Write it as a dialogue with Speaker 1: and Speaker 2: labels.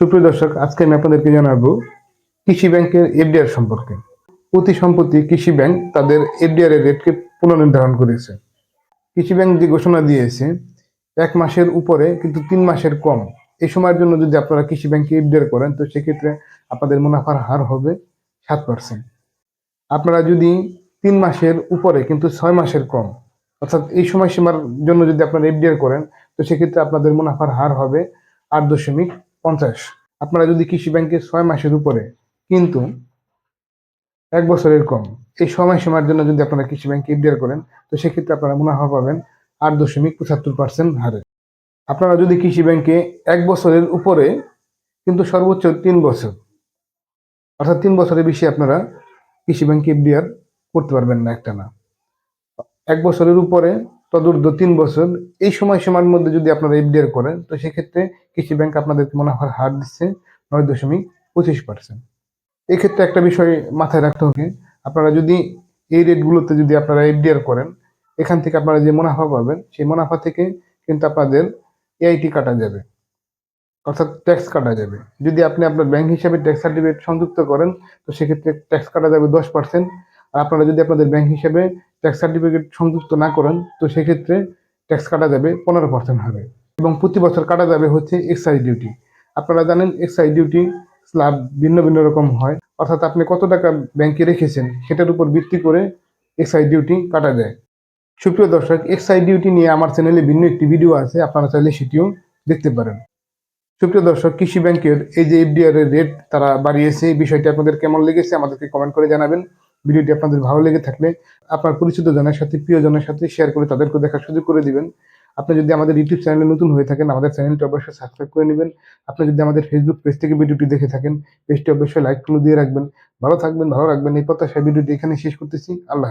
Speaker 1: সুপ্রিয় দর্শক, আজকে আমি আপনাদেরকে জানাব কৃষি ব্যাংকের এফডিআর সম্পর্কে। অতি সম্প্রতি কৃষি ব্যাংক তাদের এফডিআর এর রেটকে পুনর্নির্ধারণ করেছে। কৃষি ব্যাংক যে ঘোষণা দিয়েছে, এক মাসের উপরে কিন্তু তিন মাসের কম। এই সময়ের জন্য যদি আপনারা কৃষি ব্যাংকে এফডিআর করেন, তো সেক্ষেত্রে আপনাদের মুনাফার হার হবে সাত পার্সেন্ট আপনারা যদি তিন মাসের উপরে কিন্তু ছয় মাসের কম, অর্থাৎ এই সময়সীমার জন্য যদি আপনারা এফডিআর করেন, তো সেক্ষেত্রে আপনাদের মুনাফার হার হবে আট দশমিক পঞ্চাশ। আপনারা যদি কৃষি ব্যাংকে ছয় মাসের উপরে কিন্তু এক বছরের কম, এই সময়সীমার জন্য যদি আপনারা কৃষি ব্যাংকে এফডিআর করেন, তো সেক্ষেত্রে আপনারা মুনাফা পাবেন আট দশমিক পঁচাত্তর পার্সেন্ট হারে। আপনারা যদি কৃষি ব্যাংকে এক বছরের উপরে কিন্তু সর্বোচ্চ তিন বছর, অর্থাৎ তিন বছরের বেশি আপনারা কৃষি ব্যাংকে এফডিআর করতে পারবেন না একটা না এক বছরের উপরে তদূর্ধ্ব তিন বছর, এই সময়সীমার মধ্যে যদি আপনারা এফডিআর করেন, তো সেক্ষেত্রে কৃষি ব্যাংক আপনাদেরকে মুনাফার হার দিচ্ছে নয় দশমিক পঁচিশ পার্সেন্ট এক্ষেত্রে একটা বিষয় মাথায় রাখতে হবে, আপনারা যদি এই রেটগুলোতে যদি আপনারা এফডিআর করেন, এখান থেকে আপনারা যে মুনাফা পাবেন, সেই মুনাফা থেকে কিন্তু আপনাদের এআইটি কাটা যাবে, অর্থাৎ ট্যাক্স কাটা যাবে। যদি আপনি আপনার ব্যাংক হিসাবে ট্যাক্স সার্টিফিকেট সংযুক্ত করেন, তো সেক্ষেত্রে ট্যাক্স কাটা যাবে দশ পার্সেন্ট আর আপনারা যদি আপনাদের ব্যাংক হিসাবে ট্যাক্স সার্টিফিকেট সংযুক্ত না করেন, তো সেক্ষেত্রে ট্যাক্স কাটা যাবে পনেরো পার্সেন্ট হারে এবং প্রতি বছর কাটা যাবে হচ্ছে এক্সাইজ ডিউটি আপনারা জানেন এক্সাইজ ডিউটি স্ল্যাব ভিন্ন ভিন্ন রকম হয়, অর্থাৎ আপনি কত টাকা ব্যাংকে রেখেছেন সেটার উপর ভিত্তি করে এক্সাইজ ডিউটি কাটা যায়। সুপ্রিয় দর্শক এক্সাইজ ডিউটি নিয়ে আমার চ্যানেলে ভিন্ন একটি ভিডিও আছে, আপনারা চাইলে সেটিও দেখতে পারেন। সুপ্রিয় দর্শক, কৃষি ব্যাংকের এই যে এফডিআর এর রেট তারা বাড়িয়েছে, এই বিষয়টি আপনাদের কেমন লেগেছে আমাদেরকে কমেন্ট করে জানাবেন। ভিডিওটি আপনাদের ভালো লেগে থাকলে আপনার পরিচিত জনের সাথে প্রিয় জনের সাথে শেয়ার করে তাদেরকে দেখার সুযোগ করে দিবেন আপনি যদি আমাদের ইউটিউব চ্যানেলে নতুন হয়ে থাকেন আমাদের চ্যানেলটি অবশ্যই সাবস্ক্রাইব করে নেবেন আপনি যদি আমাদের ফেসবুক পেজ থেকে ভিডিওটি দেখে থাকেন পেজটি অবশ্যই লাইক করে দিয়ে রাখবেন ভালো থাকবেন ভালো রাখবেন এই প্রত্যাশায় ভিডিওটি এখানে শেষ করতেছি আল্লাহ